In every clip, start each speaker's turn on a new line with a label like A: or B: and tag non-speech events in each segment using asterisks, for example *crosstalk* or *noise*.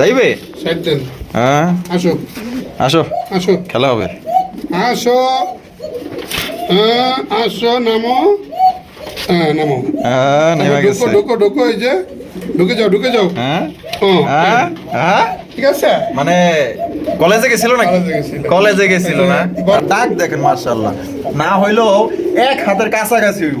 A: যাইবে? হ্যাঁ?
B: আসো।
A: আসো।
B: আসো।
A: খেলা হবে।
B: আসো। হ্যাঁ আসো নামো। হ্যাঁ নামো।
A: হ্যাঁ নেমে
B: ঢুকো
A: গেছে।
B: ঢুকো ঢুকো এই যে। ঢুকে যাও ঢুকে যাও।
A: হ্যাঁ?
B: হ্যাঁ,
A: হ্যাঁ?
B: ঠিক আছে?
A: মানে কলেজে গেছিল নাকি?
B: কলেজে গেছিল।
A: না? দেখেন মার্শাল্লাহ না হইল এক হাতের কাছাকাছি হইব।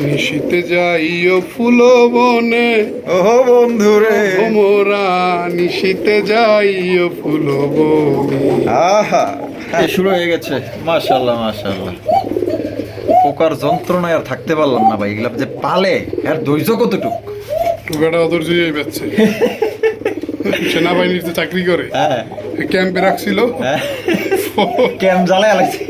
B: নিশিতে যাইও ফুল বনে।
A: ওহো বন্ধু রে
B: মোরা নিশিতে যাইও ফুল বনে।
A: আহা। শুরু হয়ে গেছে। মাশাআল্লাহ মাশাআল্লাহ। পোকার যন্ত্রণায় আর থাকতে পারলাম না ভাই এগুলা যে পালে আর ধৈর্য কতটুক?
B: বেটা অধৈর্য হয়ে যাচ্ছে। *laughs* সেনাবাহিনীতে চাকরি করে
A: হ্যাঁ।
B: ক্যাম্পে রাখছিল।
A: হ্যাঁ। *laughs* কেম জ্বালায় লাগছে?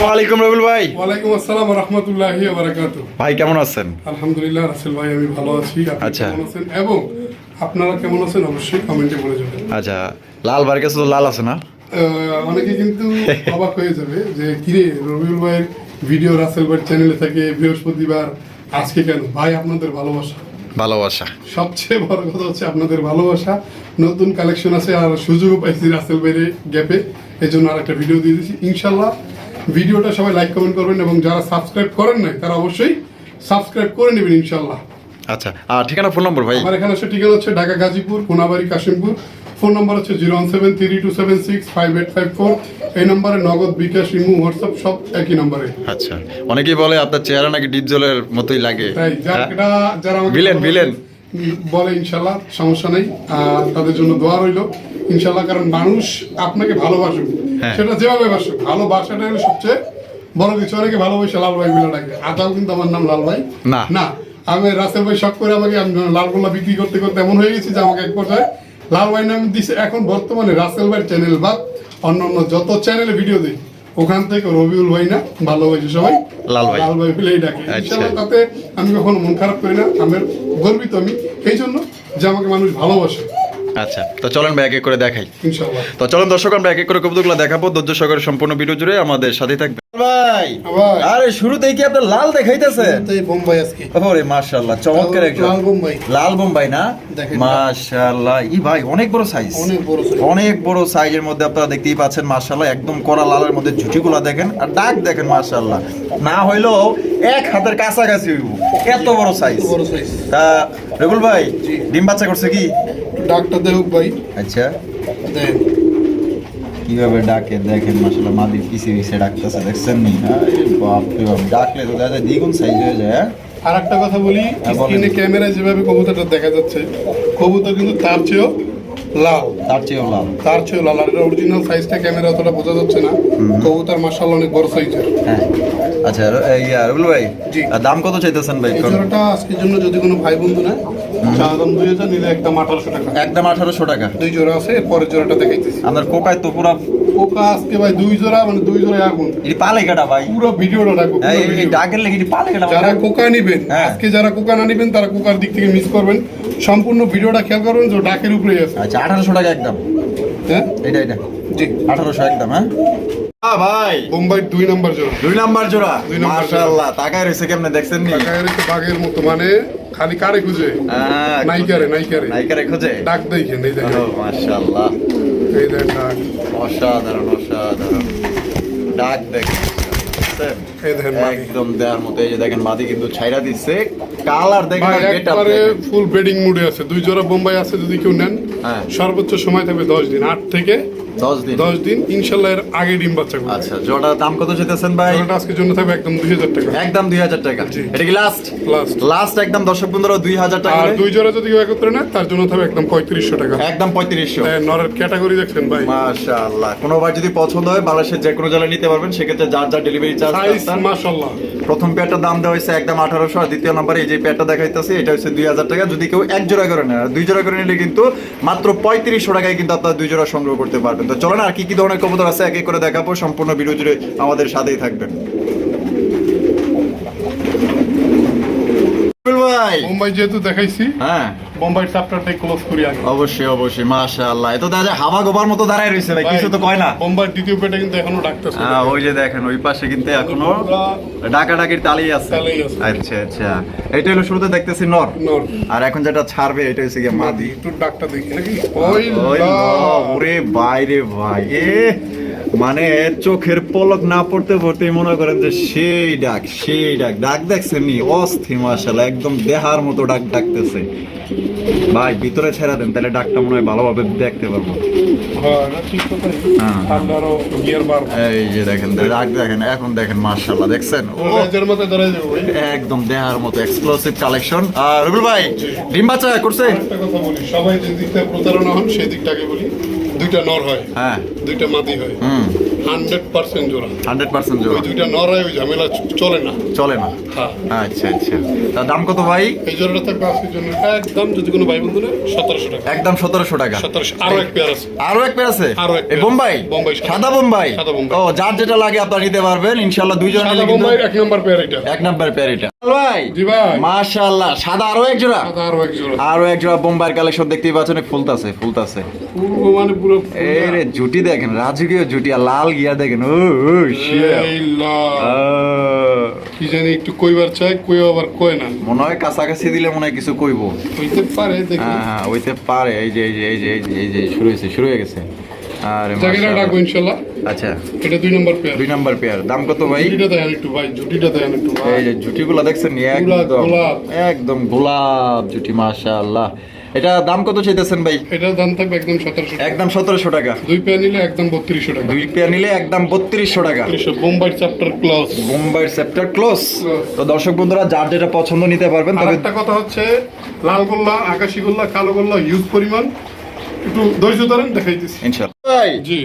A: ওয়ালাইকুম রবিউল ভাই।
B: ওয়ালাইকুম আসসালাম রহমতুল্লাহি বারাকাতু
A: ভাই কেমন আছেন?
B: আলহামদুলিল্লাহ রাসেল ভাই আমি ভালো আছি।
A: আচ্ছা।
B: কেমন আছেন? এবং আপনারা কেমন আছেন অবশ্যই কমেন্টে বলে যাবেন
A: আচ্ছা লাল বার কাছে তো লাল আছে না?
B: অনেকে কিন্তু *laughs* অবাক হয়ে যাবে যে কিরে রবিউল ভাইয়ের ভিডিও রাসেল ভাইয়ের চ্যানেলে থাকে বৃহস্পতিবার আজকে কেন? ভাই আপনাদের ভালোবাসা।
A: ভালোবাসা।
B: সবচেয়ে বড় কথা হচ্ছে আপনাদের ভালোবাসা। নতুন কালেকশন আছে আর সুযোগও পাইছি রাসেল ভাইয়ের গ্যাপে এই জন্য আর একটা ভিডিও দিয়ে দিচ্ছি ইনশাল্লাহ ভিডিওটা সবাই লাইক কমেন্ট করবেন এবং যারা সাবস্ক্রাইব করেন নাই তারা অবশ্যই সাবস্ক্রাইব করে নেবেন ইনশাল্লাহ।
A: আচ্ছা আর ঠিকানা ফোন নম্বর ভাই?
B: আমার এখানে হচ্ছে ঠিকানা হচ্ছে ঢাকা গাজীপুর কোনাবাড়ি কাশিমপুর। ফোন নম্বর হচ্ছে zero one seven three two seven six five eight five four এই নম্বরে নগদ বিকাশ ইমু হোয়াটসঅ্যাপ সব একই নম্বরে।
A: আচ্ছা অনেকেই বলে আপনার চেহারা নাকি ডিপ জলের মতোই লাগে।
B: যারা
A: হ্যাঁ?
B: যারা
A: ভিলেন, ভিলেন।
B: বলে ইনশাল্লাহ সমস্যা নেই। তাদের জন্য দোয়া রইল। ইনশাল্লাহ কারণ মানুষ আপনাকে ভালোবাসুক
A: হ্যাঁ।
B: সেটা যেভাবে বাসুক ভালোবাসাটা হলো সবচেয়ে বড় কিছু। অনেকে ভালোবাসে লাল ভাই বলে ডাকে। আদাও কিন্তু আমার নাম লাল ভাই।
A: না।
B: আমি রাসেল ভাই শখ করে আমাকে আমি লালগোল্লা বিক্রি করতে করতে এমন হয়ে গেছি যে আমাকে এক পর্যায়ে লাল ভাই নাম দিছে। এখন বর্তমানে রাসেল ভাইয়ের চ্যানেল বা অন্য অন্য যত চ্যানেলে ভিডিও দিই ওখান থেকে রবিউল ভাই না ভালোবাসে সবাই
A: লাল ভাই।
B: লাল ভাই বলেই ডাকে।
A: আচ্ছা।
B: ইনশাল্লাহ তাতে আমি কখনো মন খারাপ করি না। আমার গর্বিত আমি। এই জন্য যে আমাকে মানুষ ভালোবাসে।
A: আচ্ছা তো চলেন ভাই এক এক করে দেখাই। তো চলেন দর্শক আমরা এক এক করে কবিতাগুলো দেখাবো। ধৈর্য সহকারে সম্পূর্ণ ভিডিও জুড়ে আমাদের সাথে থাকবে ভাই। আরে শুরুতেই কি আপনার লাল দেখাইতেছেন
B: তো এই বোম্বাই আজকে।
A: ওরে মাশাআল্লাহ চমৎকার একজন।
B: লাল বোম্বাই।
A: লাল বোম্বাই না?
B: দেখেন।
A: মাশাআল্লাহ ই ভাই অনেক বড় সাইজ
B: অনেক বড় size।
A: অনেক বড় সাইজের মধ্যে আপনারা দেখতেই পাচ্ছেন মাশাআল্লাহ একদম কড়া লালের মধ্যে ঝুটিগুলো দেখেন। আর ডাক দেখেন মাশাআল্লাহ। না হইলেও এক হাতের কাছাকাছি হইব। এত বড় সাইজ
B: বড় সাইজ
A: তা রবুল ভাই ডিম বাচ্চা করছে কি?
B: ডাকটা দেহুক ভাই।
A: আচ্ছা।
B: দেন।
A: কীভাবে ডাকে? দেখেন মাশাআল্লাহ মাদি পিছে পিছে ডাকতেছে দেখছেন নি? বাপ ডাকলে তো দেখা যায় দ্বিগুণ সাইজ হয়ে যায় হ্যাঁ?
B: আর একটা কথা বলি
A: হ্যাঁ,
B: স্ক্রিনে ক্যামেরায় যেভাবে কবুতরটা দেখা যাচ্ছে কবুতর কিন্তু তার চেয়েও লাল।
A: তার চেয়েও লাল।
B: তার চেয়েও লাল। আর অরিজিনাল সাইজটা ক্যামেরা অতটা বোঝা যাচ্ছে না। কবুতর মার্শাল্লাহ অনেক বড় সাইজের
A: হ্যাঁ। আচ্ছা র- এই, ইয়া, রবুল ভাই আর দাম কত চাইতেছেন ভাই?
B: জোড়াটা আজকের জন্য যদি কোনো ভাই বন্ধু নেয় চা দাম দুই হাজার নিলে একদম আঠারোশো টাকা।
A: একদম আঠারোশো টাকা।
B: দুই জোড়া আছে এরপরের জোড়াটা দেখাইতেছি।
A: আপনার কোকায় তো পুরা
B: পোকা আজকে ভাই দুই জোড়া মানে দুই জোড়া আগুন।
A: এটি পালে কাটা ভাই।
B: পুরো ভিডিওটা
A: এই, এই ডাকের লেগে এটি পালে কাটা
B: যারা কোকা নিবেন
A: হ্যাঁ।
B: আজকে যারা কোকা না নিবেন তারা কোকার দিক থেকে মিস করবেন। সম্পূর্ণ ভিডিওটা খেয়াল করবেন যে ডাকের উপরে আছে।
A: আচ্ছা আঠারোশো টাকা একদম।
B: হ্যাঁ?
A: এটা এটা।
B: জি।
A: আঠারোশো একদম হ্যাঁ? ভাই।
B: বোম্বাই দুই নাম্বার জোড়া।
A: দুই নাম্বার জোড়া?
B: দুই নাম্বার।
A: মাশাআল্লাহ রয়েছে কেমনে দেখছেন নি?
B: বাঘের মতো মানে খালি কারে খুঁজে?
A: হ্যাঁ,
B: নাইকারে নাইকারে।
A: নাইকারে খোঁজে?
B: ডাক দেখেন এই দেখেন।
A: মাশাআল্লাহ।
B: এই দেখেন ডাক।
A: অসাধারণ অসাধারণ। ডাক দেখেন। একদম দেওয়ার মতো এই যে দেখেন মাদি কিন্তু ছাইরা দিচ্ছে। কালার দেখেন
B: ভাই
A: আর get up
B: একবারে ফুল বেডিং মুডে আছে। দুই জোড়া বোম্বাই আছে যদি কেউ নেন
A: হ্যাঁ।
B: সর্বোচ্চ সময় থাকবে দশ দিন। আট থেকে
A: দশ দিন।
B: দশ দিন ইনশাল্লাহ এর আগে ডিম বাচ্চা করবে।
A: আচ্ছা জোড়ার দাম কত যেতেছেন ভাই?
B: জোড়াটা আজকের জন্য থাকবে একদম দুই হাজার টাকা।
A: একদম দুই হাজার টাকা। এটা কি লাস্ট
B: লাস্ট
A: লাস্ট একদম দর্শক বন্ধুরা দুই হাজার টাকা
B: আর দুই জোড়া যদি কেউ একত্রে নেয় তার জন্য থাকবে একদম পঁয়ত্রিশশো টাকা।
A: একদম পঁয়ত্রিশশো।
B: নরের ক্যাটাগরি দেখছেন ভাই।
A: মাশাআল্লাহ। কোনো বার যদি পছন্দ হয় বাংলাদেশের যে কোনো জেলায় নিতে পারবেন সেক্ষেত্রে যার যার ডেলিভারি চার্জ
B: মাশাল্লাহ
A: প্রথম পেয়ারটার দাম দেওয়া হয়েছে একদম আঠারোশো, আর দ্বিতীয় নম্বরে এই যে পেয়ারটা দেখাইতেছে, এটা হচ্ছে দুই হাজার টাকা। যদি কেউ এক জোড়া করে নেয়, দুই জোড়া করে নিলে কিন্তু মাত্র পঁয়ত্রিশশো টাকায় কিন্তু আপনারা দুই জোড়া সংগ্রহ করতে পারবেন। তো চলেন আর কি কি ধরনের কবুতর আছে, এক এক করে দেখাবো। সম্পূর্ণ ভিডিও জুড়ে আমাদের সাথেই থাকবেন। ভাই
B: বোম্বাই যেহেতু দেখাইছি
A: হ্যাঁ।
B: বোম্বাই চ্যাপ্টারটাই ক্লোজ করি আগে।
A: অবশ্যই অবশ্যই মাশাআল্লাহ। এ তো দেখা হাওয়া গোবার মতো দাঁড়ায় রয়েছে ভাই কিছু তো কয় না?
B: বোম্বাই দ্বিতীয় পেটে কিন্তু এখনও ডাকতেছে।
A: হ্যাঁ ওই যে দেখেন ওই পাশে কিন্তু এখনও ডাকা ডাকির তালেই আছে। আচ্ছা আচ্ছা। এটা হলো শুরুতে দেখতেছি নর।
B: নর।
A: আর এখন যেটা ছাড়বে এটা হচ্ছে গিয়ে মাদি।
B: একটু ডাকটা দেখি নাকি? ওই
A: ওরে বাইরে ভাই এ মানে চোখের পলক না পড়তে পড়তেই মনে করেন যে সেই ডাক সেই ডাক। ডাক দেখছেন নি অস্থির মাশাআল্লাহ একদম দেহার মতো ডাক ডাকতেছে। ভাই ভিতরে ছেড়া দেন তাহলে ডাকটা মনে হয় ভালোভাবে দেখতে পারব।
B: হ্যাঁ
A: হ্যাঁ। এই যে দেখেন ডাক দেখেন এখন দেখেন দেখছেন? একদম দেহার মতো এক্সক্লুসিভ কালেকশন আর রুবুল ভাই ডিম বাচ্চা করছে?
B: সবাই যে দিক থেকে প্রতারণা হন সেই দিকটাকে বলি। দুইটা নর হয়।
A: হ্যাঁ।
B: দুইটা মাদি হয়।
A: হুম।
B: হান্ড্রেড পার্সেন্ট জোড়া।
A: হান্ড্রেড পার্সেন্ট
B: ওই দুইটা নর হয় ওই ঝামেলা চলে না।
A: চলে না।
B: হ্যাঁ।
A: আচ্ছা আচ্ছা। তার দাম কত ভাই?
B: এই জোড়াটা থাকবে আজকের জন্য। একদম যদি কোনো ভাই বন্ধু সতেরোশো টাকা।
A: একদম সতেরোশো টাকা।
B: সতেরোশো আরও এক পেয়ার আছে।
A: আরও এক পেয়ার আছে?
B: আরও এক
A: বোম্বাই?
B: বোম্বাই সাদা।
A: বোম্বাই?
B: সাদা বোম্বাই।
A: ও যার যেটা লাগে আপনার নিতে পারবেন। ইনশাল্লাহ দুইজন
B: এক নম্বর পেয়ার এটা।
A: এক নাম্বার পেয়ার এটা। ভাই মাশাআল্লাহ সাদা আরও এক জোড়া?
B: আরও এক জোড়া।
A: আরও এক জোড়া বোম্বাইয়ের কালেকশন দেখতেই পাচ্ছেন ফুলতাছে ফুলতাছে।
B: মানে পুরো
A: এই রে জুটি দেখেন রাজকীয় জুটি আর লাল গিয়া দেখেন ও ও shit.
B: এই লা।
A: আহ,
B: কি জানি একটু কইবার চাই কই আবার কয় না।
A: মনে হয় কাছাকাছি দিলে মনে হয় কিছু কইবো।
B: হইতে পারে দেখি।
A: হ্যাঁ হইতে পারে এই যে এই যে এই যে এই যে শুরু হয়েছে শুরু হয়ে গেছে। আরে
B: জায়গাটা ডাকবো ইনশাল্লাহ
A: আচ্ছা।
B: এটা দুই নম্বর পেয়ার
A: দুই নাম্বার পেয়ার দাম কত ভাই?
B: জুটিটা দেখেন একটু ভাই জুটিটা দেখেন একটু ভাই।
A: এই যে জুটিগুলো দেখছেন? একদম। একদম গোলাপ জুটি মাশাআল্লাহ। এটা দাম কত চাইতেছেন ভাই?
B: এটার দাম থাকবে একদম সতেরোশো
A: একদম সতেরোশো টাকা।
B: দুই পেয়ার নিলে একদম বত্রিশশো টাকা।
A: দুই পেয়ার নিলে একদম বত্রিশশো টাকা।
B: বোম্বাই চ্যাপ্টার ক্লস
A: মুম্বাইয়ের সেপ্টার ক্লোজ তো দর্শক বন্ধুরা যার যেটা পছন্দ নিতে পারবেন তবে
B: একটা কথা হচ্ছে লাল গোল্লা আকাশি গোল্লা কালো গোল্লা হিউজ পরিমাণ। একটু ধৈর্য ধরেন দেখাইতেছি। জি।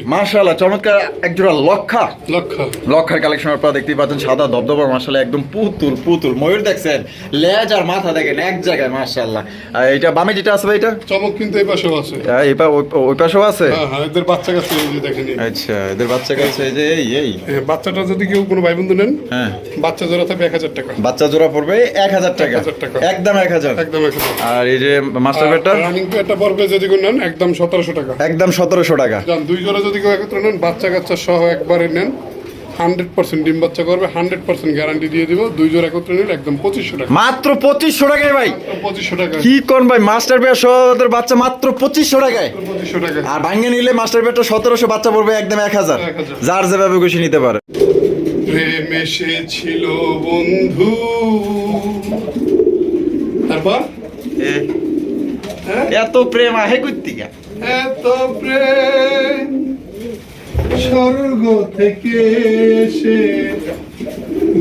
A: মাশাআল্লাহ চমৎকার একজোড়া লক্ষা।
B: লক্ষ্য
A: লক্ষার কালেকশন আপনারা দেখতেই পাচ্ছেন সাদা ধবধবা মাশাআল্লাহ একদম পুতুল পুতুল। ময়ূর দেখছেন? লেজ আর মাথা দেখেন এক জায়গায় মাশাআল্লাহ। এটা বামে যেটা আছে ভাই এটা?
B: চমক কিন্তু এই পাশেও আছে।
A: এই পা- ওই- ওই পাশেও আছে?
B: হ্যাঁ হ্যাঁ এদের বাচ্চা কাছে এই যে দেখেন
A: আচ্ছা এদের বাচ্চা কাছে এই যে এই এই।
B: হ্যাঁ, বাচ্চাটা যদি কেউ কোনো ভাই বন্ধু নেন
A: হ্যাঁ।
B: বাচ্চা জোড়া থাকবে এক হাজার টাকা।
A: বাচ্চা জোড়া পড়বে এক হাজার টাকা।
B: 1000 টাকা।
A: একদম এক হাজার।
B: একদম এক হাজার।
A: আর এই যে মাস্টার বেটার
B: রানিং পড়বে যদি নেন একদম সতেরোশো টাকা।
A: একদম সতেরোশো টাকা।
B: যান দুই জোড়া যদি কেউ একত্রে নেন বাচ্চা কাচ্চা সহ একবারে নেন হান্ড্রেড পার্সেন্ট ডিম বাচ্চা করবে হান্ড্রেড পার্সেন্ট গ্যারান্টি দিয়ে দিব দুই জোড়া একত্রে নিলে একদম পঁচিশশো টাকা।
A: মাত্র পঁচিশশো টাকায় ভাই।
B: পঁচিশশো টাকা।
A: কি কোন ভাই মাস্টার বেয়ার সহ ওদের বাচ্চা মাত্র পঁচিশশো টাকায়।
B: পঁচিশশো টাকা।
A: আর ভাঙ্গে নিলে মাস্টার বেয়ারটা সতেরোশো বাচ্চা পড়বে একদম এক হাজার। যার যেভাবে খুশি নিতে পারে।
B: প্রেম এসেছিল বন্ধু। তারপর? হ্যাঁ?
A: এত প্রেম আহে কুত্তিকা?
B: এত প্রেম স্বর্গ থেকে এসে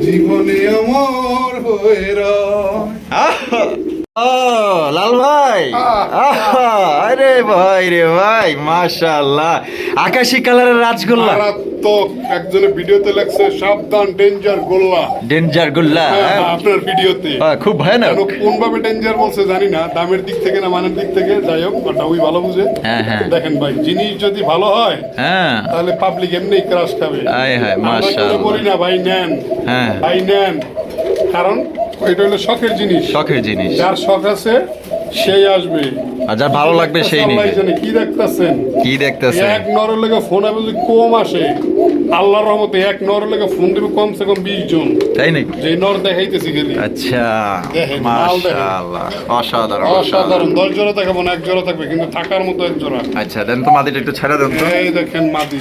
B: জীবনে আমার হয়ে রয়।
A: ও লাল ভাই। আরে ভাই রে ভাই মাশাআল্লাহ। আকাশি কালারের রাজগোল্লা।
B: মারাত্মক। একজনে ভিডিওতে লেখছে সাবধান ডেঞ্জার গোল্লা।
A: ডেঞ্জার গোল্লা
B: হ্যাঁ, আপনার ভিডিওতে।
A: হ্যাঁ, খুব ভয়ানক।
B: কেন কোন ভাবে ডেঞ্জার বলছে জানি না দামের দিক থেকে না মানের দিক থেকে যাই হোক ওটা ওই ভালো বুঝে।
A: হ্যাঁ, হ্যাঁ।
B: দেখেন ভাই জিনিস যদি ভালো হয়
A: হ্যাঁ।
B: তাহলে পাবলিক এমনি ক্রাশ খাবে।
A: আয় হায়, মাশাআল্লাহ।
B: বলি না ভাই নেন।
A: হ্যাঁ।
B: ভাই নেন। কারণ এটা হলো শখের জিনিস।
A: শখের জিনিস।
B: যার শখ আছে সেই আসবে।
A: আর যার ভালো লাগবে সেই নিবে।
B: কি দেখতেছেন?
A: কি দেখতেছে
B: এক নরের লেগে ফোন হবে যদি কম আসে আল্লাহর রহমতে এক নরের লেগে ফোন দেবে কমসে কম বিশ জন।
A: তাই নাকি?
B: যে নর দেখাইতেছি গেলি
A: আচ্ছা মাশাআল্লাহ অসাধারণ অসাধারণ
B: অসাধারণ। দশ জোড়া দেখাবো না এক জোড়া থাকবে কিন্তু থাকার মতো এক জোড়া।
A: আচ্ছা দেন তো মাদিটা একটু ছেড়ে দেন তো।
B: এই দেখেন মাদি।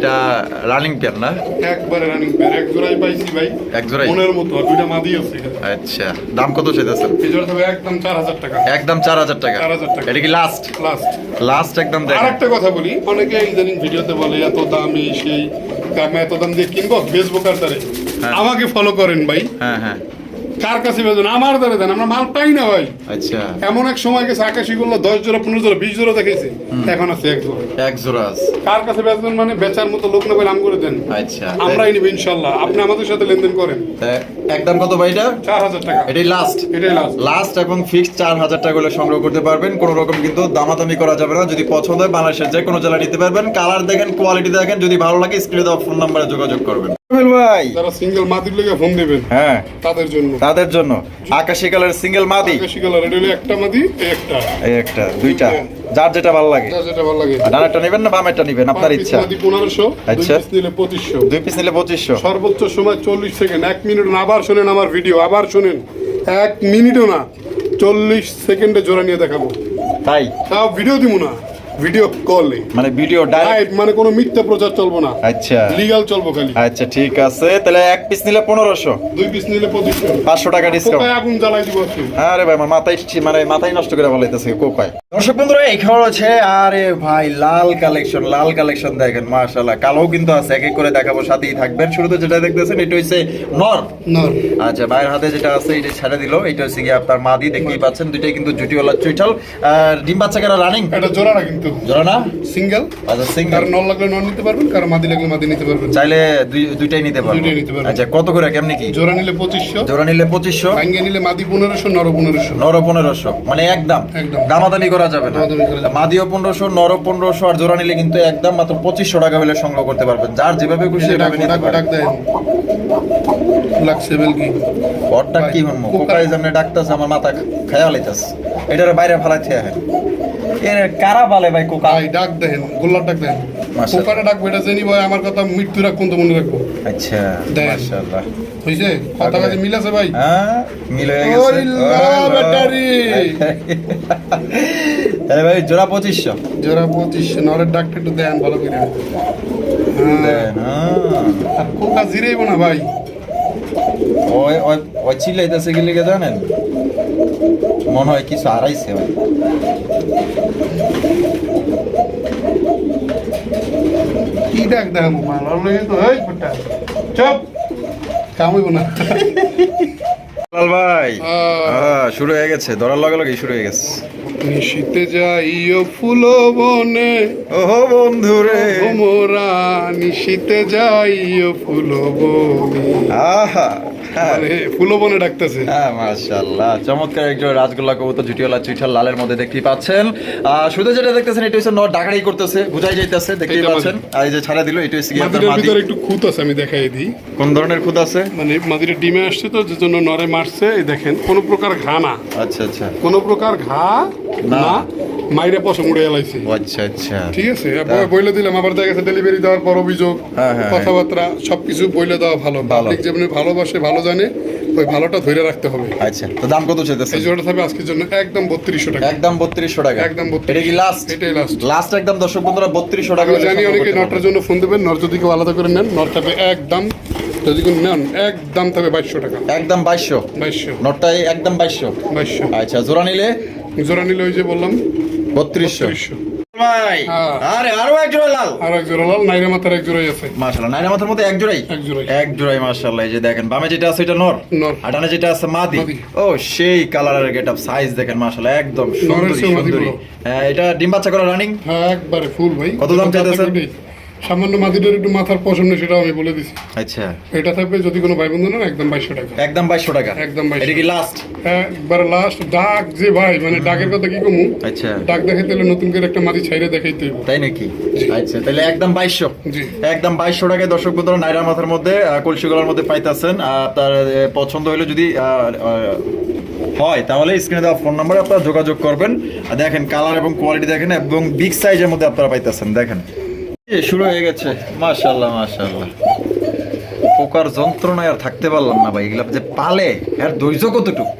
A: এটা রানিং পেয়ার না?
B: একবারে রানিং পেয়ার এক জোড়াই পাইছি ভাই।
A: এক জোড়াই?
B: মনের মতো দুইটা মাদি আছে।
A: আচ্ছা দাম কত চাইতেছেন?
B: এই জোড়া থাকবে একদম চার হাজার টাকা।
A: একদম চার হাজার টাকা?
B: 4,000 টাকা।
A: এটা কি লাস্ট
B: লাস্ট
A: লাস্ট একদম দেখেন।
B: একটা কথা বলি অনেকে ইদানিং ভিডিওতে বলে এত দামি সেই আমি এত দাম দিয়ে কিনবো? বেচবো কার
A: হ্যাঁ।
B: আমাকে ফলো করেন ভাই।
A: হ্যাঁ হ্যাঁ।
B: কার কাছে বেজন আমার দ্বারা দেন আমরা মাল পাই না ভাই।
A: আচ্ছা।
B: এমন এক সময় গেছে আকাশি গুলো দশ জোড়া পনেরো জোড়া বিশ জোড়া দেখেছি এখন আছে এক জোড়া।
A: এক জোড়া আছে।
B: কার কাছে বেজন মানে বেচার মতো লোক না নাম করে দেন।
A: আচ্ছা।
B: আমরাই নিব ইনশাল্লাহ। আপনি আমাদের সাথে লেনদেন করেন।
A: একদম কত ভাই এটা
B: চার হাজার টাকা।
A: এটাই লাস্ট
B: এটাই লাস্ট
A: লাস্ট এবং ফিক্সড চার হাজার টাকা করে সংগ্রহ করতে পারবেন। কোনো রকম কিন্তু দামাদামি করা যাবে না। যদি পছন্দ হয় বাংলাদেশের যে কোনো জেলা নিতে পারবেন। কালার দেখেন কোয়ালিটি দেখেন। যদি ভালো লাগে স্ক্রিনে দেওয়া ফোন নাম্বারে যোগাযোগ করবেন। ভাই।
B: যারা সিঙ্গেল মাটির লেগে ফোন দেবেন
A: হ্যাঁ।
B: তাদের জন্য।
A: তাদের জন্য। আকাশি কালার সিঙ্গেল মাদি।
B: আকাশি কালার এটা হলো একটা মাদি একটা।
A: এই একটা দুইটা। যার যেটা ভালো লাগে।
B: যার যেটা ভালো লাগে।
A: ডানাটা নেবেন না বামেরটা নেবেন? আপনার ইচ্ছা। আচ্ছা।
B: পিস নিলে পঁচিশশো।
A: দুই পিস নিলে পঁচিশশো।
B: সর্বোচ্চ সময় চল্লিশ সেকেন্ড এক মিনিট না আবার শোনেন আমার ভিডিও আবার শোনেন। এক মিনিটও না চল্লিশ সেকেন্ডে জোড়া নিয়ে দেখাবো।
A: তাই?
B: তাও ভিডিও দিব না। ভিডিও কলে
A: মানে ভিডিও ডাইরেক্ট
B: মানে কোনো মিথ্যা প্রচার চলবো না।
A: আচ্ছা।
B: চলবো খালি।
A: আচ্ছা ঠিক আছে। তাহলে এক পিস নিলে পনেরোশো।
B: দুই পিস নিলে পঁচিশশো।
A: পাঁচশো টাকা ডিসকাউন্ট
B: আগুন জ্বালাই দিব?
A: আরে ভাই আমার মাথায় মানে মাথায় নষ্ট করে বলাইতেছে কোকায়। দর্শক বন্ধুরা এই খবর আছে আরে ভাই লাল কালেকশন লাল কালেকশন দেখেন মাশাআল্লাহ। কালো কিন্তু আছে এক এক করে দেখাবো সাথেই থাকবেন। শুরুতে যেটা দেখতেছেন এটা হচ্ছে নর।
B: নর।
A: আচ্ছা ভাইয়ের হাতে যেটা আছে এটা ছেড়ে দিল। এটা হচ্ছে কি আপনার মাদি দেখতেই পাচ্ছেন দুইটাই কিন্তু জুটিওয়ালা চুইঠাল আর ডিম বাচ্চা কেন রানিং?
B: এটা জোড়া না কিন্তু।
A: জোড়া না
B: সিঙ্গেল
A: আচ্ছা সিঙ্গেল
B: কারও নল লাগলে নল নিতে পারবেন কারও মাদি লাগলে মাদি নিতে পারবেন।
A: চাইলে দুই- দুইটাই নিতে পারব।
B: দুইটাই নিতে পারব।
A: আচ্ছা কত করে কেমনি কি?
B: জোড়া নিলে পঁচিশশো।
A: জোড়া নিলে পঁচিশশো।
B: ভাঙ্গে নিলে মাদি পনেরোশো নর পনেরোশো।
A: নর পনেরোশো। মানে একদম।
B: একদম।
A: দামাদামি করা যাবে না।
B: দামাদামি করা যাবে না।
A: মাদিও পনেরোশো নর পনেরোশো আর জোড়া নিলে কিন্তু একদম মাত্র পঁচিশশো টাকা হলে সংগ্রহ করতে পারবেন। যার যেভাবে খুশি নিতে পারবেন
B: কি?
A: হন কোকাই। জামনে ডাকতেছে আমার মাথা খেয়া লাইতাছে এটার বাইরে ফালাইতে হয়। এর কারা বালে ভাই কোকা?
B: ভাই ডাক দেন গোল্লার ডাক দেন। ডাকবো এটা জেনি ভাই আমার কথা মৃত্যু রাখুন তো মনে রাখব।
A: আচ্ছা। মাশাআল্লাহ।
B: হয়েছে কথা কাজে মিল আছে ভাই?
A: হ্যাঁ মিলে গেছে।
B: ব্যাটারি।
A: ভাই জোড়া পঁচিশশো।
B: জোড়া পঁচিশ নরের ডাকটা একটু দেন ভালো করে। হ্যাঁ।
A: দেন, হ্যাঁ।
B: কোকা জিরেইব না ভাই।
A: ওই ওই চিল্লাইতেছে লিখে জানেন? মনে হয় কিছু হারাইছে ভাই।
B: কি ডাক দেখাবো মাল তো এই ফোটা চপ কামইব না।
A: লাল ভাই
B: আহ।
A: শুরু হয়ে গেছে ধরার লগে লগে শুরু হয়ে গেছে।
B: নিশীতে যাইও ফুল বনে।
A: ওহো বন্ধু রে
B: ভোমরা নিশীতে যাইও ফুল বনে।
A: আহা। হ্যাঁ।
B: মানে ফুল বনে ডাকতেছে।
A: হ্যাঁ মাশাআল্লাহ। চমৎকার রাজগোল্লা কবুতর চুইঠাল লালের মধ্যে দেখতেই পাচ্ছেন। শুধু যেটা দেখতেছেন এটা হচ্ছে নট ডাকাড়ি করতেছে বুঝাই যাইতেছে দেখতেই পাচ্ছেন। আর এই যে ছাড়া দিল এটা হচ্ছে
B: ভিতরে একটু খুঁত আছে আমি দেখাই দিই।
A: কোন ধরনের খুদ আছে?
B: মানে মাদিরের ডিমে আসছে তো যে জন্য নরে মারছে এই দেখেন কোনো প্রকার ঘা না।
A: আচ্ছা আচ্ছা।
B: কোনো প্রকার ঘা
A: না।
B: মাইরে পশম উড়ে এলাইছে।
A: আচ্ছা আচ্ছা।
B: ঠিক আছে বইলে দিলাম আবার দেখা গেছে ডেলিভারি দেওয়ার পর অভিযোগ
A: হ্যাঁ, হ্যাঁ,
B: কথাবার্তা সবকিছু বইলে দেওয়া ভালো।
A: ভালো।
B: পাবলিক যেমনি ভালোবাসে ভালো জানে ওই ভালোটা ধরে রাখতে হবে।
A: আচ্ছা তো দাম কত চাইতেছে
B: এই জোড়া থাকবে আজকের জন্য একদম বত্রিশশো টাকা।
A: একদম বত্রিশশো টাকা।
B: একদম
A: এটা কি লাস্ট
B: এটাই লাস্ট
A: লাস্ট একদম দর্শক বন্ধুরা বত্রিশশো টাকা
B: জানি অনেকে নটার জন্য ফোন দেবেন নর যদি কেউ আলাদা করে নেন নর থাকবে একদম যদি কেউ নেন একদম থাকবে বাইশশো টাকা।
A: একদম বাইশশো?
B: বাইশশো।
A: নটটাই একদম বাইশশো?
B: বাইশশো।
A: আচ্ছা জোড়া নিলে?
B: জোড়া নিলে ওই যে বললাম
A: বত্রিশশো।
B: বত্রিশশো।
A: ভাই।
B: হ্যাঁ।
A: আরে আরও এক জোড়া লাল।
B: আর এক জোড়া লাল নাইরা মাথার এক জোড়াই আছে।
A: মাশাআল্লাহ নাইরা মাথার মধ্যে এক জোড়াই?
B: এক জোড়াই।
A: এক জোড়াই মাশাআল্লাহ এই যে দেখেন বামে যেটা আছে এটা নর।
B: নর।
A: আর ডানে যেটা আছে মাদি। ও সেই কালারের গেটআপ সাইজ দেখেন মাশাআল্লাহ একদম সুন্দর। হ্যাঁ, এটা ডিম বাচ্চা করা রানিং
B: হ্যাঁ একবারে ফুল ভাই।
A: কত দাম
B: চাইতেছে
A: চাইতেছেন?
B: সামান্য মাদিটার একটু মাথার পছন্দ সেটাও আমি বলে দিছি।
A: আচ্ছা।
B: এটা থাকবে যদি কোনো ভাই বন্ধু নেন একদম বাইশশো টাকা।
A: একদম বাইশশো টাকা?
B: একদম 2200
A: এটা কি লাস্ট
B: একবার লাস্ট ডাক যে ভাই মানে ডাকের কথা কি কমু?
A: আচ্ছা।
B: ডাক দেখাইতে হলে নতুন করে একটা মাদি ছাইরে দেখাইতে
A: তাই নাকি? আচ্ছা তাহলে একদম বাইশশো।
B: জি।
A: একদম বাইশশো টাকায় দর্শক বন্ধুরা নাইরা মাথার মধ্যে কলসিগলার মধ্যে পাইতেছেন। আপনার আহ, পছন্দ হলে যদি হয় তাহলে স্ক্রিনে দেওয়া ফোন নাম্বারে আপনারা যোগাযোগ করবেন। আর দেখেন কালার এবং কোয়ালিটি দেখেন এবং বিগ সাইজের মধ্যে আপনারা পাইতেছেন। দেখেন। শুরু হয়ে গেছে। মাশাল্লাহ মাশাল্লাহ পোকার যন্ত্রণায় আর থাকতে পারলাম না ভাই এগুলা যে পালে আর ধৈর্য কতটুক?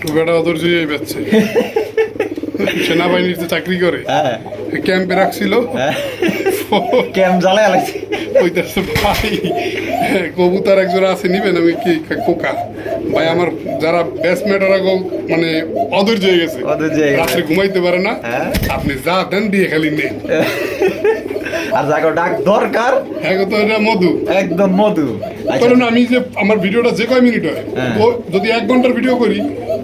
B: টুকাটা অদর্জই বেচছে। *laughs* সেনাবাহিনীর যে চাকরি করে
A: হ্যাঁ।
B: ক্যাম্পে রাখছিল।
A: হ্যাঁ। *laughs* ক্যাম জ্বালায় আলাইছে।
B: ওইটাছে ভাই কবুতর এক জোড়া আছে নিবেন? আমি কি কোকা ভাই আমার যারা ব্যাটসম্যান ওরা মানে অধৈর্য হয়ে গেছে।
A: অধৈর্য হয়ে গেছে।
B: রাত্রে ঘুমাইতে পারে না।
A: হ্যাঁ।
B: আপনি যা দেন দিয়ে খালি নেন। *laughs*
A: আর যাকে ডাক দরকার।
B: হ্যাঁ মধু।
A: একদম মধু।
B: কারণ আমি যে আমার ভিডিওটা যে কয় মিনিট হয়
A: হ্যাঁ।
B: যদি এক ঘণ্টার ভিডিও করি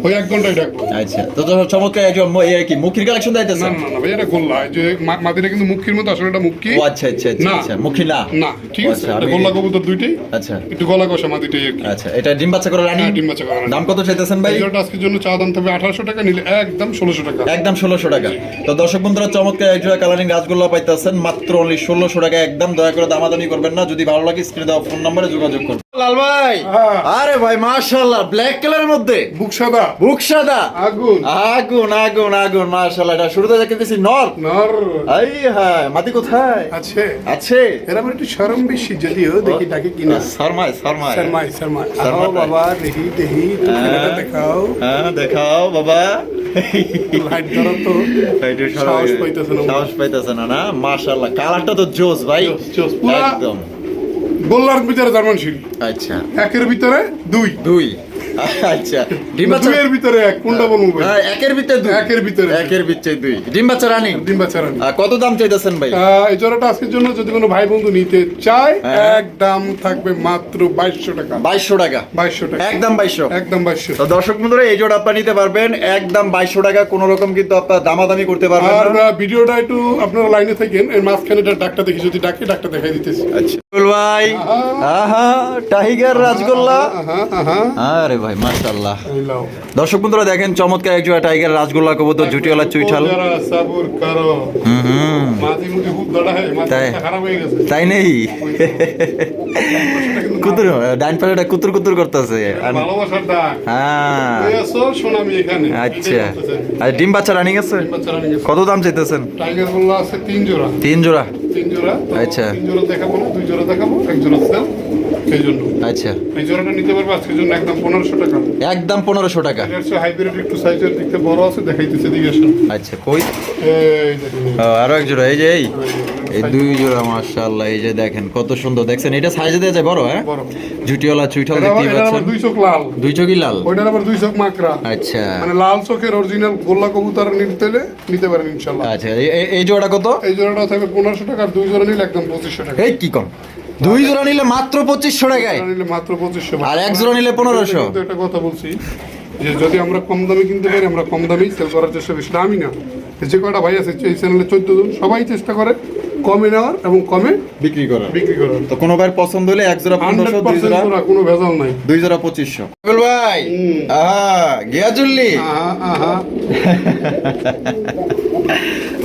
B: ওই এক ঘন্টায় ডাকবো
A: আচ্ছা তো তো চমৎকার একজন ম- ইয়ে কি মুখির কালেকশন
B: না না না ভাই এটা গোল্লা যে মা- কিন্তু মুখির মতো আসলে এটা মুখি
A: ও আচ্ছা আচ্ছা আচ্ছা আচ্ছা মুখি না?
B: না ঠিক আছে
A: আচ্ছা,
B: এটা গোল্লা কবুতর দুইটাই
A: আচ্ছা।
B: একটু গলা কষা মাদিটাই আর
A: আচ্ছা এটা ডিম বাচ্চা করে রানি?
B: হ্যাঁ, ডিম বাচ্চা করা
A: দাম কত চাইতেছেন ভাই?
B: এই আজকের জন্য চা দাম থাকবে আঠারোশো টাকা নিলে একদম ষোলোশো টাকা।
A: একদম ষোলোশো টাকা। তো দর্শক বন্ধুরা চমৎকার এক জোড়া কালারিং গাছগুলো পাইতেছেন মাত্র অনলি ষোলোশো টাকা একদম দয়া করে দামাদামি করবেন না। যদি ভালো লাগে স্ক্রিনে দেওয়া ফোন নম্বরে যোগাযোগ করুন লাল ভাই।
B: হ্যাঁ।
A: আরে ভাই মাশাআল্লাহ ব্ল্যাক কালারের মধ্যে।
B: বুক সাদা।
A: বুক সাদা
B: আগুন।
A: আগুন আগুন আগুন মাশাআল্লাহ এটা শুরুতে দেখতেছি নর।
B: নর।
A: আই হ্যাঁ মাটি কোথায়?
B: আছে।
A: আছে।
B: এর আমার একটু সরম বেশি যদিও দেখি ডাকে কিনা।
A: শর্মায় শর্মায়।
B: শর্মাই শর্মাই
A: শর্মা
B: আও বাবা দেখি একটু ছেলেটা দেখাও।
A: হ্যাঁ দেখাও বাবা।
B: লাইট ধরো তো। সাহস পাইতেছে না।
A: সাহস পাইতেছে না না? মাশাআল্লাহ কালারটা তো জোস ভাই।
B: জোস,
A: একদম।
B: গোল্লার ভিতরে জার্মান শিল
A: আচ্ছা।
B: একের ভিতরে দুই।
A: দুই। আচ্ছা। ডিম বাচ্চা
B: দুইয়ের ভিতরে এক কোনটা বলব?
A: হ্যাঁ, একের ভিতরে দুই।
B: একের ভিতরে
A: একের ভিতরে দুই। ডিম বাচ্চা রানি।
B: ডিম বাচ্চা রানী।
A: কত দাম চাইতেছেন ভাই?
B: এই জোড়াটা আজকের জন্য যদি কোনো ভাই বন্ধু নিতে চায়
A: হ্যাঁ।
B: এক দাম থাকবে মাত্র বাইশশো টাকা।
A: বাইশশো টাকা?
B: বাইশশো টাকা।
A: একদম বাইশশো?
B: একদম বাইশশো।
A: তো দর্শক বন্ধুরা এই জোড়া আপনারা নিতে পারবেন। একদম বাইশশো টাকা কোন রকম কিন্তু আপনার দামাদামি করতে পারবেন
B: আর ভিডিওটা একটু আপনারা লাইনে থাকেন এর মাঝখানে ডাক্তার দেখি যদি ডাকে ডাক্তার দেখাই দিতেছি।
A: আচ্ছা। ভাই। আহা। টাইগার রাজগোল্লা।
B: আহা।
A: আরে ভাই মাশাআল্লাহ। দর্শক বন্ধুরা দেখেন চমৎকার এক জোড়া টাইগার রাজগোল্লা কবুতর জুটিওয়ালা চুইঠাল। তাই। তাই নেই? কুতুর ডাইন পাশে কুতুর কুতুর করতেছে। হ্যাঁ। আচ্ছা। আর ডিম বাচ্চা রানিং আছে? কত দাম চাইতেছেন?
B: তিন জোড়া।
A: তিন জোড়া? আচ্ছা।
B: দেখাবো দুই জোড়া দেখাবো এক জোড়া সেল সেই জন্য।
A: আচ্ছা।
B: এই জোড়াটা নিতে পারবে আজকের জন্য একদম পনেরোশো টাকা।
A: একদম পনেরোশো টাকা।
B: হাইব্রিড একটু সাইজের দিক বড় আছে দেখাইতেছে দিকে
A: আচ্ছা কই?
B: এই দেখুন
A: ও, আরও এক জোড়া এই যে এই? এই দুই জোড়া মাশাআল্লাহ এই যে দেখেন কত সুন্দর। দেখছেন এটা সাইজে দেওয়া যায় বড় হ্যাঁ? জুটিওয়ালা চুইঠাল
B: আবার
A: পাচ্ছেন।
B: দুই চোখ লাল।
A: দুই চোখই লাল।
B: ওইটার আবার দুই চোখ মাকড়া।
A: আচ্ছা।
B: মানে লাল চোখের অরিজিনাল গোল্লা কবুতর নিতে নিতে পারেন ইনশাল্লাহ
A: আচ্ছা এই- জোড়া কত?
B: এই জোড়াটা থাকবে পনেরোশো টাকা দুই জোড়া নিলে একদম পঁচিশশো টাকা।
A: এই কি কম? দুই জোড়া নিলে মাত্র পঁচিশশো টাকায়।
B: নিলে মাত্র পঁচিশশো
A: আর এক জোড়া নিলে 1500
B: কিন্তু একটা কথা বলছি যে যদি আমরা কম দামে কিনতে পারি আমরা কম দামেই সেল করার চেষ্টা করি সেটা আমি না। যে কয়টা ভাই আছে এই চ্যানেলে চোদ্দ জন সবাই চেষ্টা করে কমে নেওয়ার এবং কমে
A: বিক্রি করা
B: বিক্রি করার।
A: তো কোনো ভাইয়ের পছন্দ হলে এক জোড়া পনেরোশো দুই জোড়া
B: কোনো ভেজাল নাই।
A: দুই জোড়া পঁচিশশো ভাই। আহা গিয়াজুল্লি।
B: আহা আহা। *laughs*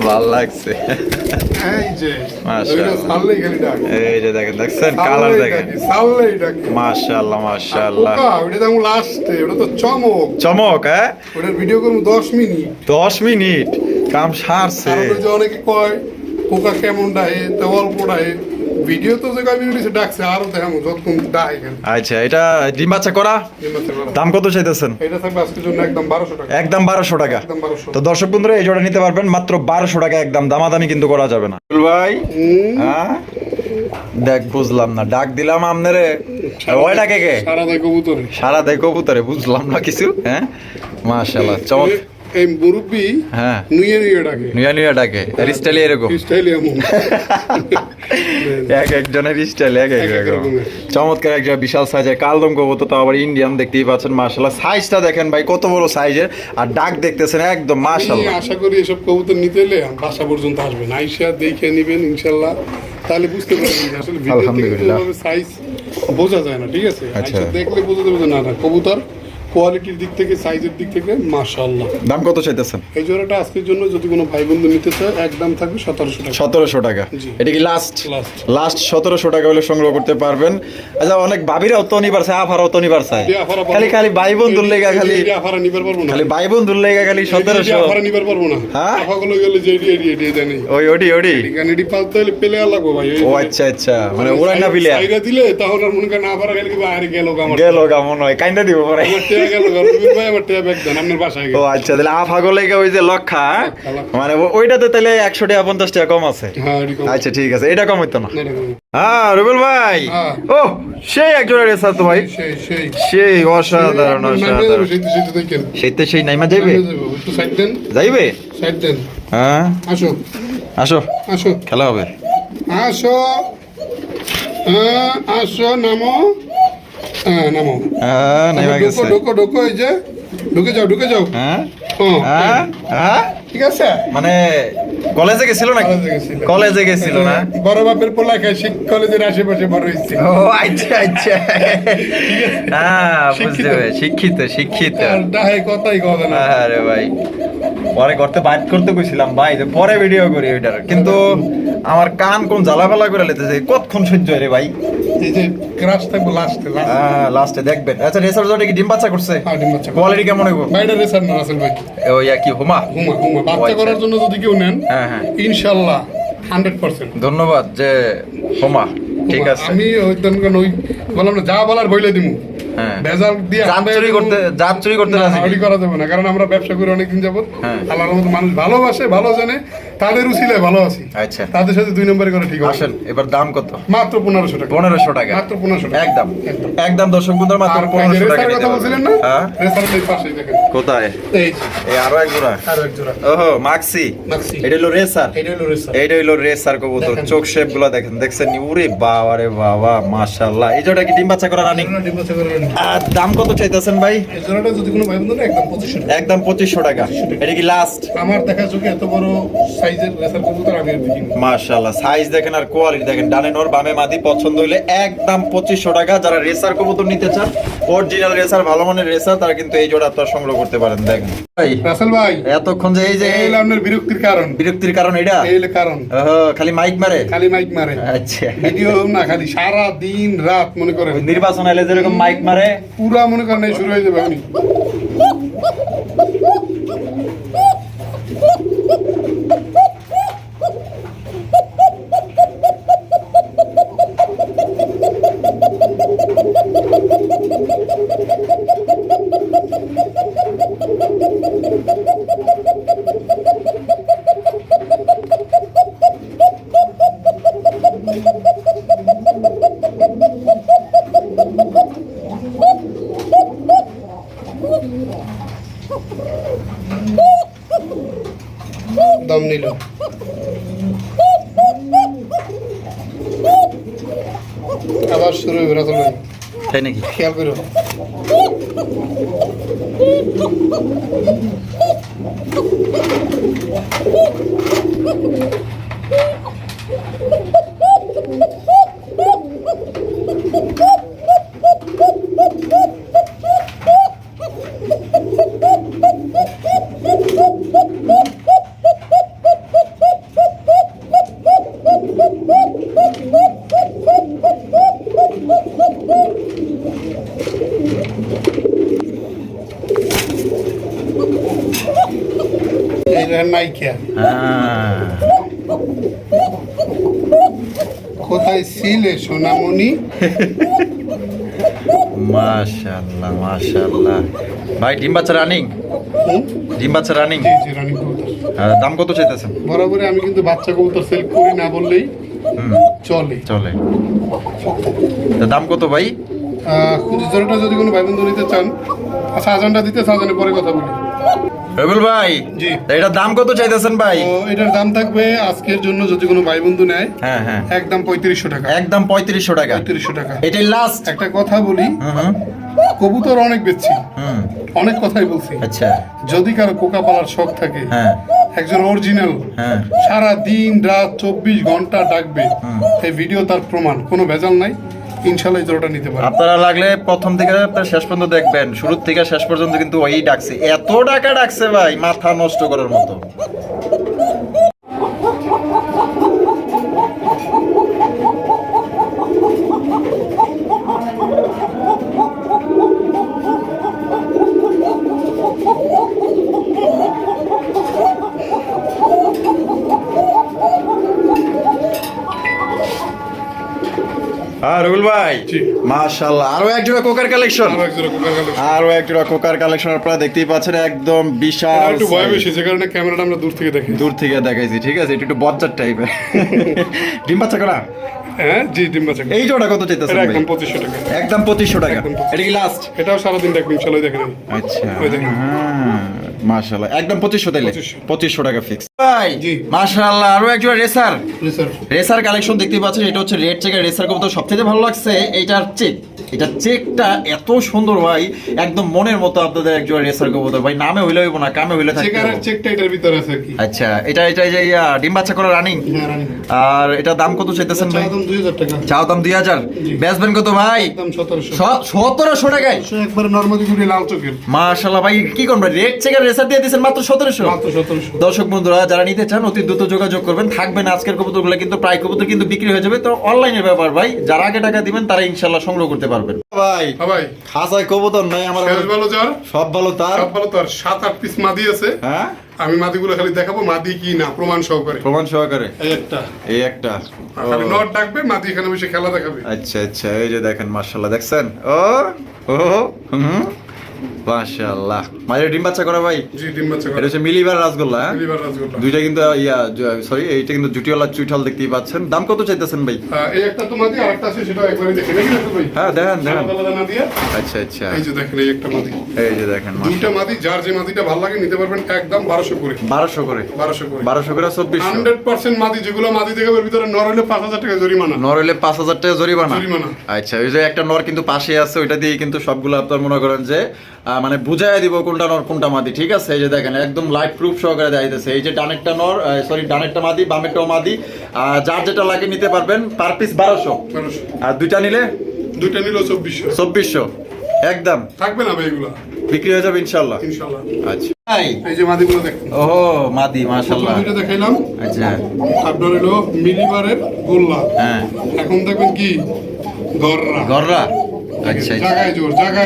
A: ভালো লাগছে।
B: এই যে
A: দেখেন দেখছেন? কালার দেখেন।
B: ওটা তো চমক।
A: চমক হ্যাঁ?
B: ওটার ভিডিও করব দশ মিনিট।
A: দশ মিনিট। কাম সারছে।
B: অনেকে কয় পোকা কেমন ডাহে তো অল্প ডাহে। ভিডিও তো যে ডাকছে আরও যতক্ষণ কেন
A: আচ্ছা এটা ডিম বাচ্চা করা? দাম কত চাইতেছেন?
B: এটা থাকবে আজকের জন্য একদম বারোশো টাকা।
A: একদম বারোশো টাকা।
B: একদম বারোশো।
A: তো দর্শক বন্ধুরা এই জোড়া নিতে পারবেন মাত্র বারোশো টাকা একদম। দামাদামি কিন্তু করা যাবে না। ভাই। হ্যাঁ? দেখ বুঝলাম না। ডাক দিলাম ওই ডাকে কে?
B: সারা দেয় কবুতরে।
A: সারা কবুতরে বুঝলাম না কিছু হ্যাঁ? মাশাআল্লাহ চমক
B: এই মুরব্বী
A: হ্যাঁ।
B: নুয়ে নুয়ে ডাকে।
A: নিয়া নিয়া ডাকে। স্টাইল এরকম।
B: স্টাইল এমন। *laughs*
A: এক একজনের স্টাইল এক এক রকম। চমৎকার একটা বিশাল সাইজের কালদম কবুতর তো আবার ইন্ডিয়ান দেখতেই পাচ্ছেন মাশাআল্লাহ। সাইজটা দেখেন ভাই কত বড় সাইজের আর ডাক দেখতেছেন একদম মাশাআল্লাহ।
B: আশা করি এসব কবুতর নিতে এলে বাসা পর্যন্ত আসবেন আইসা দেখে নিবেন ইনশাল্লাহ তাহলে বুঝতে পারবেন আসলে
A: আলহামদুলিল্লাহ।
B: সাইজ বোঝা যায় না ঠিক আছে?
A: আচ্ছা।
B: দেখলে বোঝা যাবে যে না না কবুতর কোয়ালিটির দিক থেকে সাইজের দিক থেকে মাশাআল্লাহ।
A: দাম কত চাইতেছেন?
B: এই জোড়াটা আজকের জন্য যদি কোনো ভাই বন্ধু নিতে চায় একদম থাকবে সতেরোশো টাকা।
A: সতেরোশো টাকা। এটা কি লাস্ট লাস্ট সতেরোশো টাকা হলে সংগ্রহ করতে পারবেন। আচ্ছা অনেক ভাবিরাও তো নিবার চায় আফারাও তো নিবার চায়।
B: আফারা
A: খালি খালি ভাই বন্ধুর লেগা খালি
B: আফারা নিবার পারব না।
A: খালি ভাই বন্ধুর লেগা খালি সতেরোশো।
B: আফারা নিবার পারব না।
A: হ্যাঁ?
B: আফাগুলো গেলে যে এডি এডি এডি জানি
A: ওই ওডি ওডি।
B: এডি পালতে হলে পেলে আর লাগবো ভাই।
A: ও আচ্ছা আচ্ছা। মানে ওরাই না বিলে
B: সাইরা দিলে তাহলে মনে করেন আবার গেলে কি আরে গেল আমার।
A: গেল কেমন হয়। কাইন্দা দিব পরে। ও আচ্ছা তাহলে আফা গলে ওই যে লক্ষা হ্যাঁ? মানে ওইটাতে তাহলে একশো টাকা পঞ্চাশ টাকা কম আছে?
B: হ্যাঁ
A: আচ্ছা ঠিক আছে এটা কম হইতো না। হ্যাঁ রুবেল ভাই।
B: হ্যাঁ।
A: ও সেই একজনের রেসার তো ভাই।
B: সেই
A: অসাধারণ অসাধারণ।
B: সেই তো সেই
A: নাইমা যাইবে? যাইবে? হ্যাঁ।
B: আসো।
A: আসো।
B: আসো।
A: খেলা হবে।
B: আসো। আসো নামো। হ্যাঁ নামো।
A: হ্যাঁ নেমে
B: ঢুকো
A: গেছে।
B: ঢুকো ঢুকো এই যে। ঢুকে যাও ঢুকে যাও।
A: হ্যাঁ।
B: হ্যাঁ,
A: হ্যাঁ হ্যাঁ
B: ঠিক আছে।
A: মানে কলেজে গেছিল নাকি?
B: কলেজে গেছিল।
A: না?
B: বড় বাপের পোলা খায় শিখ কলেজের আশেপাশে বড় হয়েছে।
A: ও আচ্ছা আচ্ছা। হ্যাঁ বুঝতে
B: শিক্ষিত।
A: পেরেছি। শিক্ষিত
B: ডাহে কথাই কথা না।
A: আরে ভাই। পরে করতে বাইট করতে কইছিলাম ভাই যে পরে ভিডিও করি ওইটার। কিন্তু আমার কান কোন জ্বালাপালা করে লেতেছে কতক্ষণ সহ্য হয় রে ভাই?
B: এই যে ক্রাশ থাকব লাস্টে
A: দেখবেন। আচ্ছা রেসার কি ডিম বাচ্চা করছে?
B: হ্যাঁ, ডিম বাচ্চা
A: কোয়ালিটি কেমন হইব?
B: বাইরে রেসার না রাসেল ভাই।
A: ওই কি হোমা?
B: হুমা হুমা। বাচ্চা
A: আচ্ছা।
B: করার জন্য যদি কেউ নেন
A: হ্যাঁ হ্যাঁ।
B: ইনশাল্লাহ হান্ড্রেড পার্সেন্ট।
A: ধন্যবাদ যে হোমা ঠিক আছে।
B: আমি ওই দিন ওই বললাম না যা বলার বইলে দিমু।
A: হ্যাঁ।
B: ভেজাল দিয়ে
A: জাত চুরি করতে জাত চুরি করতে রাজি
B: করা যাবে না কারণ আমরা ব্যবসা করে অনেকদিন যাবত
A: হ্যাঁ।
B: আল্লাহর মতো মানুষ ভালোবাসে ভালো জানে। তাদের ভালো আছি।
A: আচ্ছা।
B: তাদের সাথে দুই নম্বরে করা ঠিক
A: আসেন এবার দাম কত?
B: মাত্র পনেরোশো টাকা।
A: পনেরোশো টাকা।
B: মাত্র পনেরোশো টাকা।
A: একদম।
B: একদম।
A: দর্শক মাত্র পনেরোশো টাকা
B: কথা বলছিলেন না?
A: হ্যাঁ? কোথায়?
B: এই
A: আরও এক জোড়া?
B: আরও এক জোড়া।
A: ওহো মাক্সি। এটা হলো রেসার
B: এটা হলো রেসার
A: এইটা হলো রেসার কবুতর। চোখ শেপগুলো দেখেন। দেখছেন? ওরে বাবা রে বাবা মাশাআল্লাহ। এই জোড়া কি ডিম বাচ্চা করা রানিং?
B: ডিম বাচ্চা করে।
A: আর দাম কত চাইতেছেন ভাই?
B: এই জোড়াটা যদি কোনো ভাই বন্ধু না একদম পঁচিশশো টাকা।
A: একদম পঁচিশশো টাকা। এটা কি লাস্ট
B: আমার দেখা চোখে এত বড় সাইজের রেসার কবুতর আমি দেখিনি।
A: মাশাআল্লাহ সাইজ দেখেন আর কোয়ালিটি দেখেন। ডানে নোর বামে মাদি পছন্দ হইলে একদম পঁচিশশো টাকা। যারা রেসার কবুতর নিতে চান অরিজিনাল রেসার ভালো মানের রেসার তারা কিন্তু এই জোড়া আপনারা সংগ্রহ করতে পারেন। দেখেন। ভাই
B: রাসেল ভাই
A: এতক্ষণ যে এই যে
B: এই আপনার বিরক্তির কারণ।
A: বিরক্তির কারণ এটা?
B: এই কারণ।
A: খালি মাইক মারে?
B: খালি মাইক মারে।
A: আচ্ছা।
B: ভিডিও না খালি সারা দিন রাত মনে করেন।
A: নির্বাচন এলে যেরকম মাইক মারে।
B: পুরা মনে করেন এই শুরু হয়ে যাবে আমি দম নিল আবার শুরু হবে রাসেল ভাই
A: তাই নাকি
B: খেয়াল করো এই নাইকিয়া
A: হ্যাঁ।
B: কোথায় ছিলে সোনামণি?
A: মাশাআল্লাহ মাশাআল্লাহ। ভাই ডিম বাচ্চা রানিং ডিম বাচ্চা রানিং
B: জি জি রানী কবুতর।
A: দাম কত চাইতেছেন?
B: বরাবরই আমি কিন্তু বাচ্চা কবুতর সেল করি না বললেই চলে।
A: চলে। দাম কত ভাই?
B: জোড়াটা যদি কোনো ভাই বন্ধু নিতে চান সাজানটা দিতে সাজানের পরে কথা বলি।
A: রবিউল ভাই
B: জি।
A: এটার দাম কত চাইতেছেন ভাই?
B: তো এটার দাম থাকবে আজকের জন্য যদি কোনো ভাই বন্ধু নেয়
A: হ্যাঁ হ্যাঁ।
B: একদম পঁয়ত্রিশশো টাকা।
A: একদম পঁয়ত্রিশশো টাকা।
B: পঁয়ত্রিশশো টাকা।
A: এটাই লাস্ট
B: একটা কথা বলি কবুতর অনেক বেচছি। অনেক কথাই বলছি।
A: আচ্ছা।
B: যদি কারও কোকা পালার শখ থাকে
A: হ্যাঁ।
B: একজন অরিজিনাল
A: হ্যাঁ।
B: সারা দিন রাত চব্বিশ ঘণ্টা ডাকবে। এই ভিডিও তার প্রমাণ কোনো ভেজাল নাই। ইনশাল্লাহ জোড়াটা নিতে পারে
A: আপনারা লাগলে প্রথম থেকে আপনার শেষ পর্যন্ত দেখবেন। শুরু থেকে শেষ পর্যন্ত কিন্তু ওই ডাকছে। এত টাকা ডাকছে ভাই, মাথা নষ্ট করার মতো। আর রুল ভাই। মাশাআল্লাহ। আরও এক জোড়া কোকার কালেকশন।
B: আরও এক জোড়া কোকার কালেকশন।
A: আপনারা দেখতেই পাচ্ছেন একদম বিশাল
B: একটু ভয়। বেশি যে কারণে ক্যামেরাটা আমরা দূর থেকে দেখি।
A: দূর থেকে দেখাইছি ঠিক আছে? একটু একটু বজ্জার টাইপের ডিম বাচ্চা করা
B: হ্যাঁ জি ডিম বাচ্চা
A: এই জোড়া কত চাইতেছেন
B: একদম পঁচিশশো টাকা।
A: একদম পঁচিশশো টাকা।
B: একদম 2500
A: এটা কি লাস্ট
B: এটাও সারাদিন দেখবেন চলো দেখে নেন
A: আচ্ছা।
B: দেখেন।
A: মাশাল্লাহ একদম পঁচিশশো তাইলে?
B: 2500
A: টাকা ফিক্স ভাই
B: জি।
A: মাশাআল্লাহ আরও একজন রেসার। রেসার। কালেকশন দেখতে পাচ্ছেন এটা হচ্ছে রেড চেকের রেসার কবুতর। সবথেকে ভালো লাগছে এইটার চেক এটা চেকটা এত সুন্দর ভাই একদম মনের মতো আপনাদের একজন রেসার কবুতর। ভাই নামে হইলে হইব না কামে হইলে থাকতে
B: চেকারের
A: হবে।
B: চেকটা এটার ভিতরে আছে কি।
A: আচ্ছা এটা এটা যে ইয়া, ডিম বাচ্চা করা রানিং
B: হ্যাঁ
A: আর এটা দাম কত চাইতেছেন ভাই?
B: একদম দুই হাজার টাকা।
A: চাও দাম দুই হাজার?
B: জি।
A: বেচবেন কত ভাই?
B: একদম সতেরোশো।
A: সতেরোশো টাকায়?
B: একবারে নর্মালি গুড়ি লাল চোখের।
A: মাশাল্লাহ ভাই কি করবেন রেড চেকের রেসার দিয়ে দিয়েছেন মাত্র সতেরোশো। দর্শক বন্ধুরা যারা নিতে চান অতি দ্রুত যোগাযোগ করবেন। থাকবেন আজকের কবুতরগুলো কিন্তু প্রায় কবুতর কিন্তু বিক্রি হয়ে যাবে। তো অনলাইনের ব্যাপার ভাই যারা আগে টাকা দিবেন তারা ইনশাল্লাহ সংগ্রহ করতে পারবেন। ভাই
B: ভাই
A: খাসায় কবুতর নাই আমার
B: শেষ ভালো যার
A: সব ভালো তার
B: সব ভালো তো আর। সাত আট পিস মাদি আছে।
A: হ্যাঁ?
B: আমি মাদিগুলো খালি দেখাবো মাদি কি না প্রমাণ সহকারে।
A: প্রমাণ সহকারে?
B: এই একটা।
A: এই একটা।
B: খালি নট ডাকবে মাদি এখানে বসে খেলা দেখাবে।
A: আচ্ছা আচ্ছা এই যে দেখেন মার্শাল্লাহ দেখছেন? ও ও হুম। মার্শাল্লাহ মাঝে ডিম বাচ্চা করা ভাই?
B: জি ডিম বাচ্চা
A: এটা হচ্ছে মিলিবার রাসগোল্লা হ্যাঁ?
B: লিভার রাজগোল্লা
A: দুইটা কিন্তু ইয়া সরি এইটা কিন্তু জুটিওয়ালা চুইঠাল দেখতেই পাচ্ছেন। দাম কত চাইতেছেন ভাই?
B: এই একটা তো মাদি আর একটা আছে সেটা একবারে দেখে নাকি ভাই।
A: হ্যাঁ দেখেন দেখেন। আচ্ছা আচ্ছা।
B: এই যে দেখেন এই একটা মাদি।
A: এই যে দেখেন
B: দুইটা মাদি যার যে মাদিটা ভালো লাগে নিতে পারবেন একদম বারোশো করে।
A: বারোশো করে?
B: বারোশো করে।
A: বারোশো করে চব্বিশশো?
B: হান্ড্রেড পার্সেন্ট মাদি যেগুলো মাদি ভিতরে নর হলে পাঁচ হাজার টাকা জরিমানা।
A: নর হলে পাঁচ হাজার টাকা জরিমানা?
B: জরিমানা।
A: আচ্ছা ওই যে একটা নর কিন্তু পাশে আছে ওইটা দিয়ে কিন্তু সবগুলো আপনার মনে করেন যে মানে বুঝাই দিব কোনটা নর কোনটা মাদি ঠিক আছে? এই যে দেখেন একদম লাইট প্রুফ সহকারে দেওয়া যাইতেছে এই যে ডানেরটা নর সরি ডানেরটা মাদি বামেরটাও মাদি। যার যেটা লাগে নিতে পারবেন পার পিস বারোশো। আর দুইটা নিলে?
B: দুইটা নিল চব্বিশশো।
A: চব্বিশশো। একদম।
B: থাকবে না ভাই এগুলা?
A: বিক্রি হয়ে যাবে ইনশাল্লাহ।
B: ইনশাল্লাহ।
A: আচ্ছা।
B: এই যে মাদিগুলো দেখেন।
A: ওহো মাদি
B: দেখাইলাম।
A: আচ্ছা।
B: আপনার হলো মিলিবারের গোল্লা।
A: হ্যাঁ।
B: এখন দেখবেন কি? গররা।
A: গররা। আচ্ছা আচ্ছা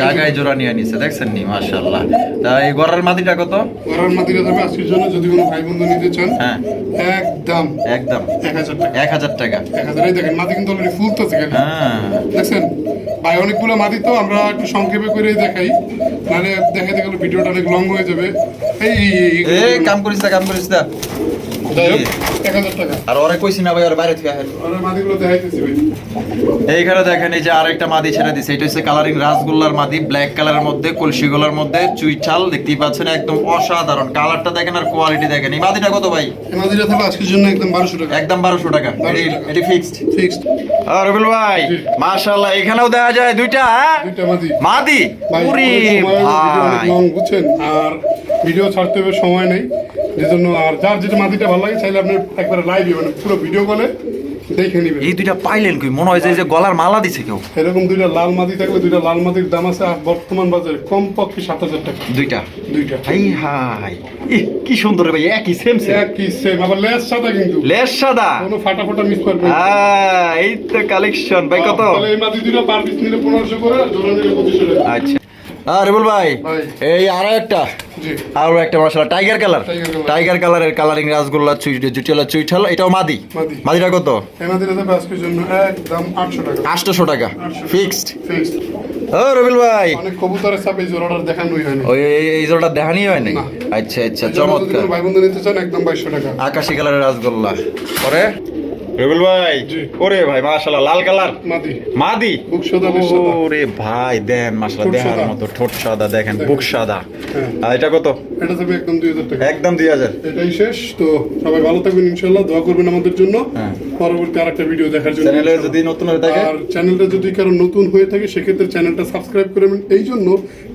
B: জায়গায়
A: জোড়া নিয়ে নিছে দেখছেন নি মাশাল্লাহ তা এই গড়ার মাটিটা কত?
B: গরার মাটিটা তবে আজকের জন্য যদি কোনো ভাই বন্ধু নিতে চান
A: হ্যাঁ।
B: একদম।
A: একদম।
B: এক হাজার টাকা।
A: এক হাজার টাকা।
B: এক হাজার এই দেখেন মাদি কিন্তু অলরেডি ফুলতেছে খালি
A: হ্যাঁ।
B: দেখছেন? ভাই অনেকগুলো মাটি তো আমরা একটু সংক্ষেপে করে দেখাই। নাহলে দেখাতে গেলে ভিডিওটা অনেক লং হয়ে যাবে। এই
A: কাম করিস না কাম করিস না। এইখানে দেখেন এই যে আরেকটা মাদি ছেড়ে দিছে। এটা হচ্ছে কালারিং রাসগোল্লার মাদি ব্ল্যাক কালারের মধ্যে কলসি গোলার মধ্যে চুইচাল দেখতেই পাচ্ছেন একদম অসাধারণ। কালারটা দেখেন আর কোয়ালিটি দেখেন। এই মাদিটা কত ভাই?
B: আজকের জন্য একদম বারোশো টাকা।
A: একদম বারোশো টাকা। এটি- ফিক্সড
B: ফিক্সড
A: আর রবিল ভাই। মাশাআল্লাহ এখানেও দেখা যায় দুইটা হ্যাঁ?
B: দুইটা মাদি
A: মাদি
B: ভাই বুঝছেন আর ভিডিও ছাড়তে হবে সময় নেই যে জন্য আর যার যেটা মাদিটা ভালো লাগে চাইলে আপনি একবার লাইভ মানে পুরো ভিডিও কলে দেখে নেবেন।
A: এই দুইটা পাইলেন কই? মনে হয় যে যে গলার মালা দিছে কেউ।
B: এরকম দুইটা লাল মাদি থাকলে দুইটা লাল মাদির দাম আছে বর্তমান বাজারে কমপক্ষে সাত হাজার টাকা।
A: দুইটা?
B: দুইটা।
A: হাই হাই। কি সুন্দর রে ভাই একই সেম সেম
B: একই সেম আবার লেস সাদা কিন্তু।
A: লেস সাদা?
B: কোনো ফাটা ফাটা মিস করবে।
A: আহ, এই তো কালেকশন ভাই কত?
B: তাহলে এই মাদি দুইটা পার পিস নিলে পনেরোশো করে জোড়া নিলে পঁচিশশো টাকা।
A: আচ্ছা। আর রেবুল ভাই। এই আরও একটা। আরও একটা মশলা টাইগার কালার টাইগার কালারের কালারিং রাসগোল্লা চুই জুটিয়ালা চুইঠাল এটাও মাদি।
B: মাদি।
A: মাদিটা কত? আটশোশো টাকা। ফিক্সড ও রবিল ভাই।
B: কবুতরের এই দেখানোই হয়নি।
A: ওই এই- এই জোড়াটা দেখানি হয় আচ্ছা আচ্ছা
B: এই জন্য যদি
A: চমৎকার।
B: ভাই বন্ধু নিতে চান একদম বাইশশো টাকা।
A: আকাশি কালারের রাসগোল্লা। পরে? রবিল ভাই ওরে ভাই মাশাআল্লাহ লাল কালার।
B: মাদি।
A: মাদি?
B: বুক সাদা,
A: ওরে ভাই দেন মাশাআল্লাহ
B: সাদা।
A: মতো ঠোঁট সাদা দেখেন বুক সাদা।
B: হ্যাঁ।
A: এটা কত?
B: এটা একদম দুই হাজার টাকা।
A: একদম দুই হাজার।
B: এটাই শেষ। তো সবাই ভালো থাকবেন দোয়া করবেন আমাদের জন্য।
A: হ্যাঁ।
B: পরবর্তী আরেকটা ভিডিও দেখার জন্য।
A: চ্যানেলে যদি নতুন হয়ে থাকে?
B: আর চ্যানেলটা যদি কারও নতুন হয়ে থাকে সেক্ষেত্রে চ্যানেলটা সাবস্ক্রাইব করবেন এই জন্য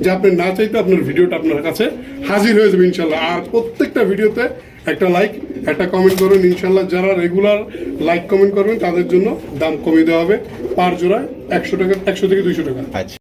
B: যে আপনি না চাইতে আপনার ভিডিওটা আপনার কাছে হাজির হয়ে যাবে ইনশাল্লাহ আর প্রত্যেকটা ভিডিওতে একটা লাইক একটা কমেন্ট করবেন ইনশাল্লাহ যারা রেগুলার লাইক কমেন্ট করবেন, তাদের জন্য দাম কমিয়ে দেওয়া হবে। পার জোড়ায় একশো টাকা, একশো থেকে দুইশো টাকা।
A: আচ্ছা।